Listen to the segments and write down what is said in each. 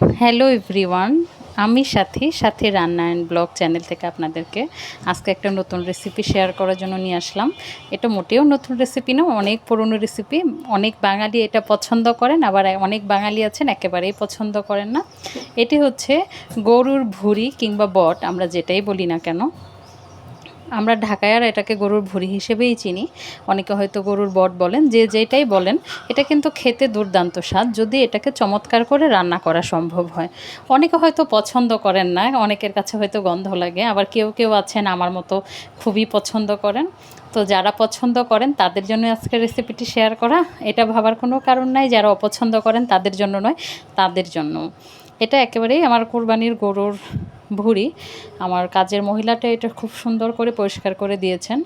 Hello everyone, আমি সাথী সাথী রান্না and blog channel থেকে আপনাদেরকে আজকে একটা নতুন রেসিপি শেয়ার করার জন্য নিয়ে আসলাম। এটা মোটেও নতুন রেসিপি না, অনেক পুরনো রেসিপি অনেক বাঙালি এটা পছন্দ করেন, আবার অনেক বাঙালি আছেন, একেবারেই পছন্দ করেন না। এটি হচ্ছে গরুর ভুঁড়ি কিংবা বট, আমরা যেটাই বলি না কেন। আমরা ঢাকায় আর এটাকে গরুর ভুঁড়ি হিসেবেই চিনি। অনেকে হয়তো গরুর বট বলেন, যে যেটাই বলেন, এটা কিন্তু খেতে দুর্দান্ত স্বাদ। যদি এটাকে চমৎকার করে রান্না করা সম্ভব হয়। অনেকে হয়তো পছন্দ করেন না, অনেকের কাছে হয়তো গন্ধ লাগে। আবার কেউ কেউ আছেন, আমার মতো খুবই পছন্দ করেন। তো যারা পছন্দ করেন, তাদের জন্য আজকে রেসিপিটি শেয়ার করা। এটা ভাবার কোনো কারণ নাই, যারা অপছন্দ করেন, তাদের জন্য নয়, তাদের জন্য। এটা একেবারেই আমার কোরবানির গরুর ভুঁড়ি। আমার কাজের মহিলাটা এটা খুব সুন্দর করে পরিষ্কার করে দিয়েছেন।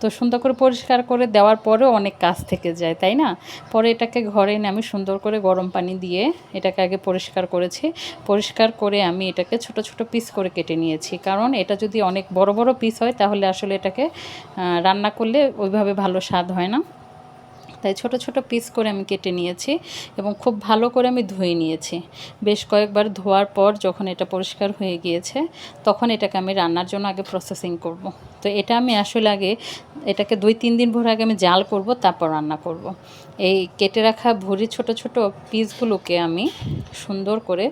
তো সুন্দর করে পরিষ্কার করে দেওয়ার পরেও অনেক কাজ থেকে যায়, তাই না? পরে এটাকে ঘরে এনে আমি সুন্দর করে গরম পানি দিয়ে এটাকে আগে পরিষ্কার করেছি। পরিষ্কার করে আমি এটাকে ছোট ছোট পিস করে কেটে নিয়েছি। কারণ এটা যদি অনেক বড় বড় পিস হয়, তাহলে আসলে এটাকে রান্না করলে ওইভাবে ভালো স্বাদ হয় না। তাই ছোট ছোট পিস করে আমি কেটে নিয়েছি এবং খুব ভালো করে আমি ধুয়ে নিয়েছি বেশ কয়েকবার ধোয়ার পর যখন এটা পরিষ্কার হয়ে গিয়েছে, তখন এটাকে আমি রান্নার জন্য আগে প্রসেসিং করব। তো এটা আমি আসলে আগে, এটাকে দুই, তিন দিন ভোর আগে আমি জাল করব, তারপর রান্না করব। এই কেটে রাখা ভুড়ি ছোট ছোট পিসগুলোকে আমি সুন্দর করে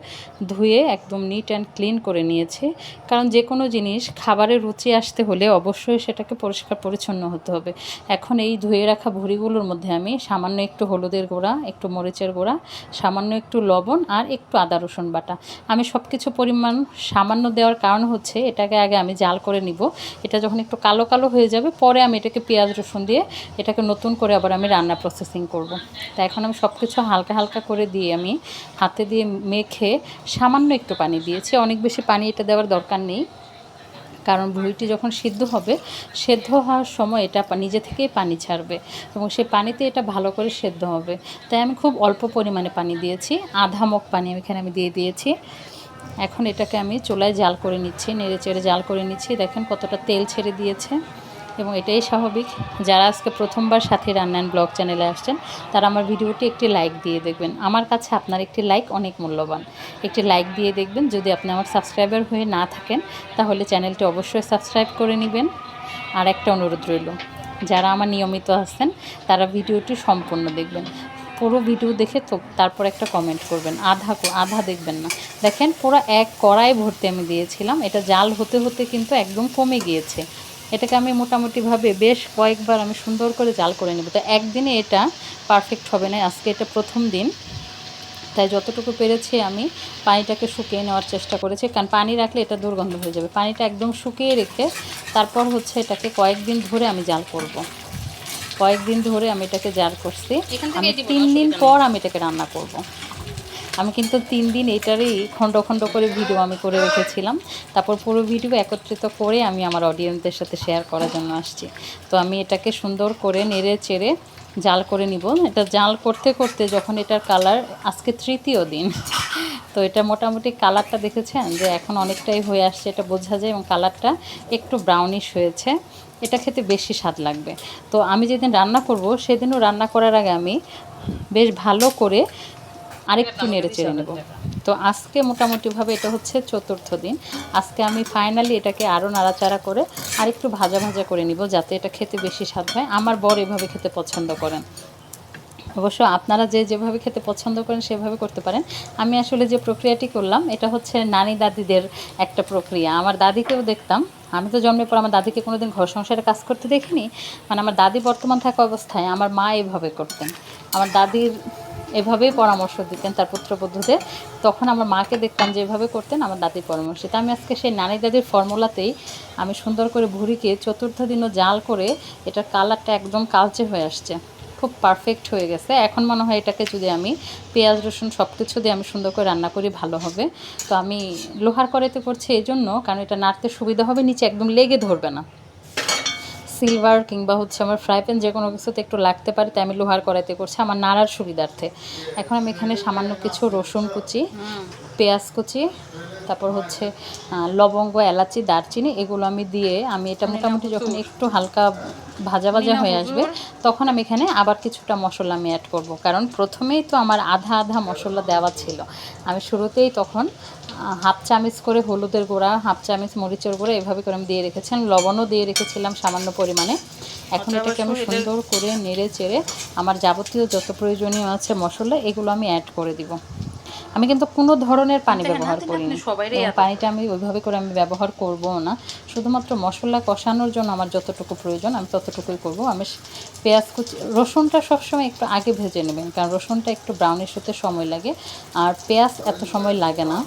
ধুয়ে একদম নিট অ্যান্ড ক্লিন করে নিয়েছি। কারণ যে কোনো জিনিস খাবারের রুচি আসতে হলে অবশ্যই সেটাকে পরিষ্কার পরিচ্ছন্ন হতে হবে। এখন এই ধুয়ে রাখা ভুড়িগুলোর মধ্যে আমি সামান্য একটু হলুদের গুঁড়া, একটু মরিচের গুঁড়া, সামান্য একটু লবণ আর একটু আদা, রসুন বাটা। আমি সব কিছু পরিমাণ সামান্য দেওয়ার কারণ হচ্ছে এটাকে আগে আমি জাল করে নিব। এটা যখন একটু কালো কালো হয়ে যাবে, পরে আমি এটাকে পেঁয়াজ, রসুন দিয়ে এটাকে নতুন করে আবার আমি রান্না প্রসেসিং করব। তা এখন আমি সব কিছু হালকা হালকা করে দিয়ে আমি হাতে দিয়ে মেখে সামান্য একটু পানি দিয়েছি। অনেক বেশি পানি এটা দেওয়ার দরকার নেই। কারণ ভুঁড়িটি যখন সিদ্ধ হবে, সেদ্ধ হওয়ার সময় এটা নিজে থেকেই পানি ছাড়বে এবং সেই পানিতে এটা ভালো করে সেদ্ধ হবে। তাই আমি খুব অল্প পরিমাণে পানি দিয়েছি। আধা মগ পানি আমি এখানে আমি দিয়ে দিয়েছি। এখন এটাকে আমি চুলায় জাল করে নিচ্ছি, নেড়ে চেড়ে জাল করে নিচ্ছি। দেখেন কতটা তেল ছেড়ে দিয়েছে। এবং এটাই স্বাভাবিক। যারা আজকে প্রথমবার সাথে রান্নান ব্লগ চ্যানেলে আসছেন, তারা আমার ভিডিওটি একটি লাইক দিয়ে দেখবেন। আমার কাছে আপনার একটি লাইক অনেক মূল্যবান। একটি লাইক দিয়ে দেখবেন, যদি আপনি আমার সাবস্ক্রাইবার হয়ে না থাকেন, তাহলে চ্যানেলটি অবশ্যই সাবস্ক্রাইব করে নেবেন। আর একটা অনুরোধ রইল, যারা আমার নিয়মিত আসছেন, তারা ভিডিওটি সম্পূর্ণ দেখবেন। পুরো ভিডিও দেখে তো তারপর একটা কমেন্ট করবেন, আধা আধা দেখবেন না। দেখেন পুরো এক কড়াই ভর্তি আমি দিয়েছিলাম, এটা জাল হতে হতে কিন্তু একদম কমে গিয়েছে। এটাকে আমি মোটামুটিভাবে বেশ কয়েকবার আমি সুন্দর করে জাল করে নেব। তো একদিনে এটা পারফেক্ট হবে না আজকে এটা প্রথম দিন। তাই যতটুকু পেরেছি আমি পানিটাকে শুকিয়ে নেওয়ার চেষ্টা করেছি কারণ পানি রাখলে এটা দুর্গন্ধ হয়ে যাবে। পানিটা একদম শুকিয়ে রেখে তারপর হচ্ছে এটাকে কয়েকদিন ধরে আমি জাল করব। কয়েকদিন ধরে আমি এটাকে জাল করছি। আমি তিন দিন পর আমি এটাকে রান্না করব। আমি কিন্তু তিন দিন এটারই খণ্ড খণ্ড করে ভিডিও আমি করে রেখেছিলাম। তারপর পুরো ভিডিও একত্রিত করে আমি আমার অডিয়েন্সদের সাথে শেয়ার করার জন্য আসছি। তো আমি এটাকে সুন্দর করে নেড়ে চেড়ে জাল করে নিব। এটা জাল করতে করতে যখন এটার কালার আজকে তৃতীয় দিন, তো এটা মোটামুটি কালারটা দেখেছেন? যে এখন অনেকটাই হয়ে আসছে, এটা বোঝা যায় এবং কালারটা একটু ব্রাউনিশ হয়েছে। এটা খেতে বেশি স্বাদ লাগবে। তো আমি যেদিন রান্না করব, সেদিনও রান্না করার আগে আমি বেশ ভালো করে আরেকটু নেড়ে চেড়ে নেব। তো আজকে মোটামুটিভাবে এটা হচ্ছে চতুর্থ দিন। আজকে আমি ফাইনালি এটাকে আরও নাড়াচাড়া করে আরেকটু ভাজা ভাজা করে নিব যাতে এটা খেতে বেশি স্বাদ হয়। আমার বর এভাবে খেতে পছন্দ করেন। অবশ্য আপনারা যে যেভাবে খেতে পছন্দ করেন সেভাবে করতে পারেন। আমি আসলে যে প্রক্রিয়াটি করলাম, এটা হচ্ছে নানি দাদিদের একটা প্রক্রিয়া। আমার দাদিকেও দেখতাম। আমি তো জন্মের পর আমার দাদিকে কোনোদিন ঘর সংসারে কাজ করতে দেখিনি। মানে আমার দাদি বর্তমান থাকা অবস্থায় আমার মা এভাবে করতেন। আমার দাদির এভাবেই পরামর্শ দিতেন তার পুত্রবধূদের তখন আমার মাকে দেখতাম যে এভাবে করতেন, আমার দাদির পরামর্শ। তা আমি আজকে সেই নানি দাদির ফর্মুলাতেই আমি সুন্দর করে ভুড়িকে চতুর্থ দিনও জাল করে এটার কালারটা একদম কালচে হয়ে আসছে। খুব পারফেক্ট হয়ে গেছে। এখন মনে হয় এটাকে যদি আমি পেঁয়াজ, রসুন সব কিছু দিয়ে আমি সুন্দর করে রান্না করি, ভালো হবে। তো আমি লোহার কড়াইতে করছি এই জন্য, কারণ এটা নাড়তে সুবিধা হবে, নিচে একদম লেগে ধরবে না। সিলভার কিংবা হচ্ছে আমার ফ্রাই প্যান যে কোনো কিছুতে একটু লাগতে পারে তাই আমি লোহার কড়াইতে করছি আমার নাড়ার সুবিধার্থে। এখন আমি এখানে সামান্য কিছু রসুন কুচি পেঁয়াজ কুচি তারপর হচ্ছে লবঙ্গ এলাচি দারচিনি এগুলো আমি দিয়ে আমি এটা মোটামুটি যখন একটু হালকা ভাজা ভাজা হয়ে আসবে তখন আমি এখানে আবার কিছুটা মশলা আমি অ্যাড করব। কারণ প্রথমেই তো আমার আধা আধা মশলা দেওয়া ছিল। আমি শুরুতেই তখন হাফ চামচ করে হলুদের গোড়া হাফ চামচ মরিচের গুঁড়া এভাবে করে আমি দিয়ে রেখেছেন লবণও দিয়ে রেখেছিলাম সামান্য পরিমাণে। এখন এটাকে আমি সুন্দর করে নেড়ে চেড়ে আমার যাবতীয় যত প্রয়োজনীয় আছে মশলা এগুলো আমি অ্যাড করে দিব। আমি কিন্তু কোনো ধরনের পানি ব্যবহার এবং পানিটা আমি ওইভাবে করে আমি ব্যবহার করব না। শুধুমাত্র মশলা কষানোর জন্য আমার যতটুকু প্রয়োজন আমি ততটুকুই করব। আমি পেঁয়াজ কুচি রসুনটা সবসময় একটু আগে ভেজে নেবেন কারণ রসুনটা একটু ব্রাউনিশ হতে সময় লাগে। আর পেঁয়াজ এত সময় লাগে না।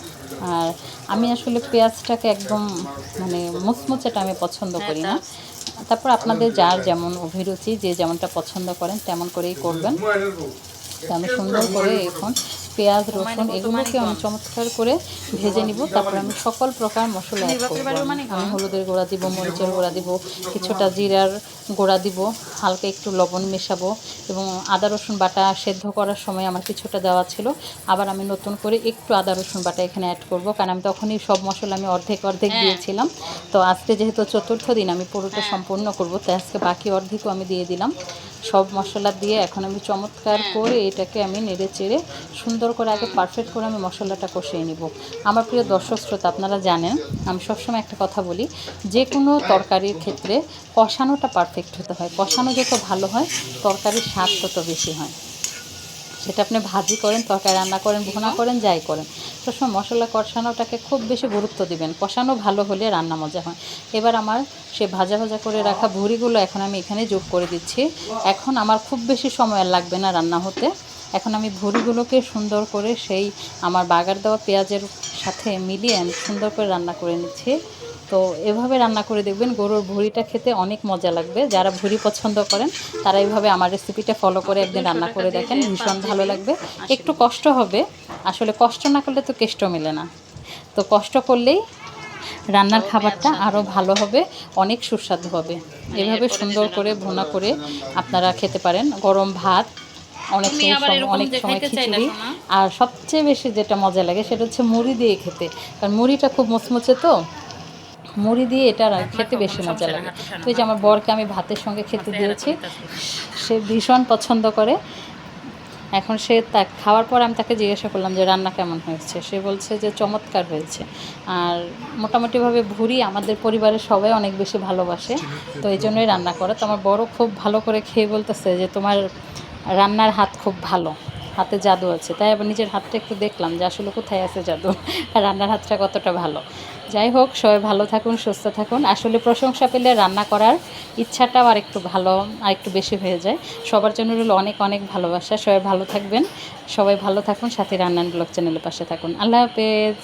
আর আমি আসলে পেঁয়াজটাকে একদম মানে মুচমুচেটা আমি পছন্দ করি না। তারপর আপনাদের যার যেমন অভিরুচি যে যেমনটা পছন্দ করেন তেমন করেই করবেন। আমি সুন্দর করে এখন পেঁয়াজ রসুন এগুলোকে আমি চমৎকার করে ভেজে নিব। তারপর আমি সকল প্রকার মশলা অ্যাড করব। আমি হলুদের গুঁড়া দিব মরিচের গুঁড়া দিব কিছুটা জিরার গুঁড়া দিব হালকা একটু লবণ মেশাবো এবং আদা রসুন বাটা সেদ্ধ করার সময় আমার কিছুটা দেওয়া ছিল। আবার আমি নতুন করে একটু আদা রসুন বাটা এখানে অ্যাড করব। কারণ আমি তখনই সব মশলা আমি অর্ধেক অর্ধেক দিয়েছিলাম। তো আজকে যেহেতু চতুর্থ দিন আমি পুরোটা সম্পূর্ণ করব। তাই আজকে বাকি অর্ধেকও আমি দিয়ে দিলাম। সব মশলা দিয়ে এখন আমি চমৎকার করে এটাকে আমি নেড়ে চেড়ে সুন্দর করে আগে পারফেক্ট করে আমি মশলাটা কষিয়ে নিব। আমার প্রিয় দর্শক শ্রোতা, আপনারা জানেন, আমি সবসময় একটা কথা বলি, যে কোনো তরকারির ক্ষেত্রে কষানোটা পারফেক্ট হতে হয়। কষানো যত ভালো হয়, তরকারির স্বাদ তত বেশি হয়। সেটা আপনি ভাজি করেন, তরকারি রান্না করেন, ভুনা করেন, যাই করেন। সবসময় মশলা কষানোটাকে খুব বেশি গুরুত্ব দিবেন। কষানো ভালো হলে রান্না মজা হয়। এবার আমার সে ভাজা ভাজা করে রাখা ভুড়িগুলো এখন আমি এখানে যোগ করে দিচ্ছি। এখন আমার খুব বেশি সময় লাগবে না রান্না হতে। এখন আমি ভুড়িগুলোকে সুন্দর করে সেই আমার বাগার দেওয়া পেঁয়াজের সাথে মিলিয়ে আমি সুন্দর করে রান্না করে নিচ্ছি। তো এভাবে রান্না করে দেখবেন গরুর ভুঁড়িটা খেতে অনেক মজা লাগবে। যারা ভুঁড়ি পছন্দ করেন, তারা এইভাবে আমার রেসিপিটা ফলো করে একদিন রান্না করে দেখেন, ভীষণ ভালো লাগবে। একটু কষ্ট হবে, আসলে কষ্ট না করলে তো কেষ্ট মেলে না। তো কষ্ট করলেই রান্নার খাবারটা আরও ভালো হবে, অনেক সুস্বাদু হবে। এভাবে সুন্দর করে ভুনা করে আপনারা খেতে পারেন। গরম ভাত অনেক সময় অনেক সময় খিচুড়ি। আর সবচেয়ে বেশি যেটা মজা লাগে সেটা হচ্ছে মুড়ি দিয়ে খেতে। কারণ মুড়িটা খুব মুচমুচে তো। মুড়ি দিয়ে এটা খেতে বেশি মজা লাগে। তো যে আমার বরকে আমি ভাতের সঙ্গে খেতে দিয়েছি। সে ভীষণ পছন্দ করে। এখন সে তা খাওয়ার পর আমি তাকে জিজ্ঞাসা করলাম যে রান্না কেমন হয়েছে? সে বলছে যে চমৎকার হয়েছে। আর মোটামুটিভাবে ভুড়ি আমাদের পরিবারের সবাই অনেক বেশি ভালোবাসে। তো এই জন্যই রান্না করে। তো আমার বড় খুব ভালো করে খেয়ে বলতেছে যে তোমার রান্নার হাত খুব ভালো, হাতে জাদু আছে। তাই আবার নিজের হাতটা একটু দেখলাম যে আসলে কোথায় আছে জাদু রান্নার হাতটা কতটা ভালো। যাই হোক, সবাই ভালো থাকুন, সুস্থ থাকুন। আসলে প্রশংসা পেলে রান্না করার ইচ্ছাটাও আর একটু ভালো আর একটু বেশি হয়ে যায়। সবার জন্য রইল অনেক অনেক ভালোবাসা। সবাই ভালো থাকবেন। সবাই ভালো থাকুন, সাথে রান্নান ব্লগ চ্যানেলের পাশে থাকুন। আল্লাহ হাফেজ।